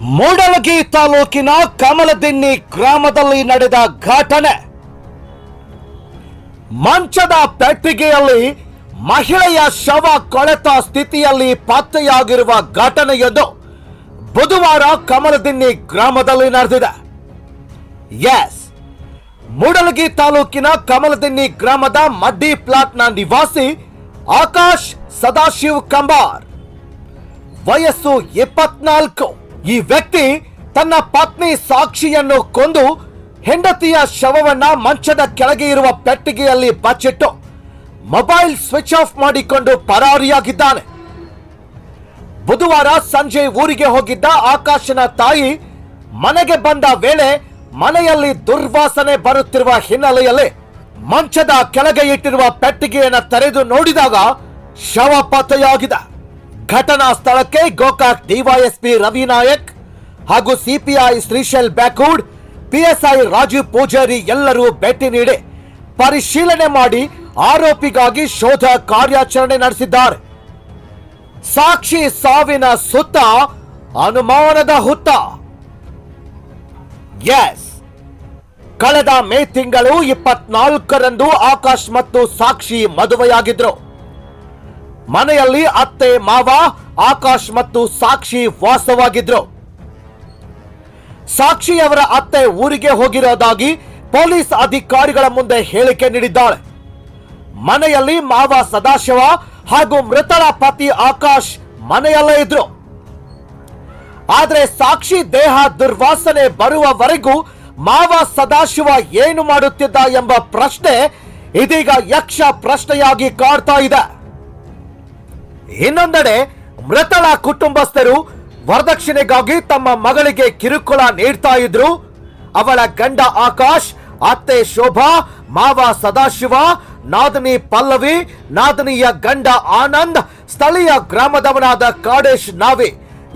ಮೂಡಲಗಿ ತಾಲೂಕಿನ ಕಮಲದಿನ್ನಿ ಗ್ರಾಮದಲ್ಲಿ ನಡೆದ ಘಟನೆ. ಮಂಚದ ಪೆಟ್ಟಿಗೆಯಲ್ಲಿ ಮಹಿಳೆಯ ಶವ ಕೊಳೆತ ಸ್ಥಿತಿಯಲ್ಲಿ ಪತ್ತೆಯಾಗಿರುವ ಘಟನೆಯೊಂದು ಬುಧವಾರ ಕಮಲದಿನ್ನಿ ಗ್ರಾಮದಲ್ಲಿ ನಡೆದಿದೆ. ಎಸ್, ಮೂಡಲಗಿ ತಾಲೂಕಿನ ಕಮಲದಿನ್ನಿ ಗ್ರಾಮದ ಮಡ್ಡಿ ಪ್ಲಾಟ್ನ ನಿವಾಸಿ ಆಕಾಶ್ ಸದಾಶಿವ್ ಕಂಬಾರ್. ವಯಸ್ಸು ಇಪ್ಪತ್ನಾಲ್ಕು. ಈ ವ್ಯಕ್ತಿ ತನ್ನ ಪತ್ನಿ ಸಾಕ್ಷಿಯನ್ನು ಕೊಂದು ಹೆಂಡತಿಯ ಶವವನ್ನ ಮಂಚದ ಕೆಳಗೆ ಇರುವ ಪೆಟ್ಟಿಗೆಯಲ್ಲಿ ಬಚ್ಚಿಟ್ಟು ಮೊಬೈಲ್ ಸ್ವಿಚ್ ಆಫ್ ಮಾಡಿಕೊಂಡು ಪರಾರಿಯಾಗಿದ್ದಾನೆ. ಬುಧವಾರ ಸಂಜೆ ಊರಿಗೆ ಹೋಗಿದ್ದ ಆಕಾಶನ ತಾಯಿ ಮನೆಗೆ ಬಂದ ವೇಳೆ ಮನೆಯಲ್ಲಿ ದುರ್ವಾಸನೆ ಬರುತ್ತಿರುವ ಹಿನ್ನೆಲೆಯಲ್ಲಿ ಮಂಚದ ಕೆಳಗೆ ಇಟ್ಟಿರುವ ಪೆಟ್ಟಿಗೆಯನ್ನು ತೆರೆದು ನೋಡಿದಾಗ ಶವ ಪತ್ತೆಯಾಗಿದೆ. ಘಟನಾ ಸ್ಥಳಕ್ಕೆ ಗೋಕಾಕ್ ಡಿವೈಎಸ್ಪಿ ರವಿ ನಾಯಕ್ ಹಾಗೂ ಸಿಪಿಐ ಶ್ರೀಶೈಲ್ ಬ್ಯಾಕೂಡ್ ಪಿಎಸ್ಐ ರಾಜೀವ್ ಪೂಜಾರಿ ಎಲ್ಲರೂ ಭೇಟಿ ನೀಡಿ ಪರಿಶೀಲನೆ ಮಾಡಿ ಆರೋಪಿಗಾಗಿ ಶೋಧ ಕಾರ್ಯಾಚರಣೆ ನಡೆಸಿದ್ದಾರೆ. ಸಾಕ್ಷಿ ಸಾವಿನ ಸುತ್ತ ಅನುಮಾನದ ಹುತ್ತ. ಎಸ್. ಕಳೆದ ಮೇ ತಿಂಗಳು ಇಪ್ಪತ್ನಾಲ್ಕರಂದು ಆಕಾಶ್ ಮತ್ತು ಸಾಕ್ಷಿ ಮದುವೆಯಾಗಿದ್ರು. ಮನೆಯಲ್ಲಿ ಅತ್ತೆ, ಮಾವ, ಆಕಾಶ್ ಮತ್ತು ಸಾಕ್ಷಿ ವಾಸವಾಗಿದ್ರು. ಸಾಕ್ಷಿಯವರ ಅತ್ತೆ ಊರಿಗೆ ಹೋಗಿರೋದಾಗಿ ಪೊಲೀಸ್ ಅಧಿಕಾರಿಗಳ ಮುಂದೆ ಹೇಳಿಕೆ ನೀಡಿದ್ದಾಳೆ. ಮನೆಯಲ್ಲಿ ಮಾವ ಸದಾಶಿವ ಹಾಗೂ ಮೃತರ ಪತಿ ಆಕಾಶ್ ಮನೆಯಲ್ಲೇ ಇದ್ರು. ಆದರೆ ಸಾಕ್ಷಿ ದೇಹ ದುರ್ವಾಸನೆ ಬರುವವರೆಗೂ ಮಾವ ಸದಾಶಿವ ಏನು ಮಾಡುತ್ತಿದ್ದ ಎಂಬ ಪ್ರಶ್ನೆ ಇದೀಗ ಯಕ್ಷ ಪ್ರಶ್ನೆಯಾಗಿ ಕಾಡ್ತಾ ಇದೆ. ಇನ್ನೊಂದೆಡೆ ಮೃತಳ ಕುಟುಂಬಸ್ಥರು ವರದಕ್ಷಿಣೆಗಾಗಿ ತಮ್ಮ ಮಗಳಿಗೆ ಕಿರುಕುಳ ನೀಡ್ತಾ ಇದ್ರು. ಅವಳ ಗಂಡ ಆಕಾಶ್, ಅತ್ತೆ ಶೋಭಾ, ಮಾವ ಸದಾಶಿವ, ನಾದನಿ ಪಲ್ಲವಿ, ನಾದನಿಯ ಗಂಡ ಆನಂದ್, ಸ್ಥಳೀಯ ಗ್ರಾಮದವನಾದ ಕಾಡೇಶ್ ನಾವಿ.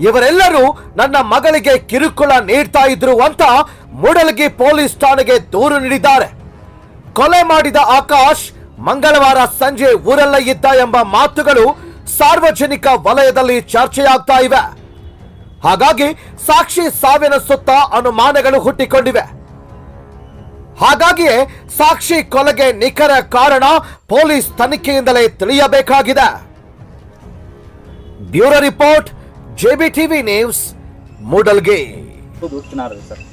ಇವರೆಲ್ಲರೂ ನನ್ನ ಮಗಳಿಗೆ ಕಿರುಕುಳ ನೀಡ್ತಾ ಇದ್ರು ಅಂತ ಮೂಡಲಗಿ ಪೊಲೀಸ್ ಠಾಣೆಗೆ ದೂರು ನೀಡಿದ್ದಾರೆ. ಕೊಲೆ ಮಾಡಿದ ಆಕಾಶ್ ಮಂಗಳವಾರ ಸಂಜೆ ಊರಲ್ಲೇ ಇದ್ದ ಎಂಬ ಮಾತುಗಳು ಸಾರ್ವಜನಿಕ ವಲಯದಲ್ಲಿ ಚರ್ಚೆಯಾಗ್ತಾ ಇವೆ. ಹಾಗಾಗಿ ಸಾಕ್ಷಿ ಸಾವಿನ ಸುತ್ತ ಅನುಮಾನಗಳು ಹುಟ್ಟಿಕೊಂಡಿವೆ. ಹಾಗಾಗಿಯೇ ಸಾಕ್ಷಿ ಕೊಲೆಗೆ ನಿಖರ ಕಾರಣ ಪೊಲೀಸ್ ತನಿಖೆಯಿಂದಲೇ ತಿಳಿಯಬೇಕಾಗಿದೆ. Bureau report JB TV news, Mudalgi. Sir.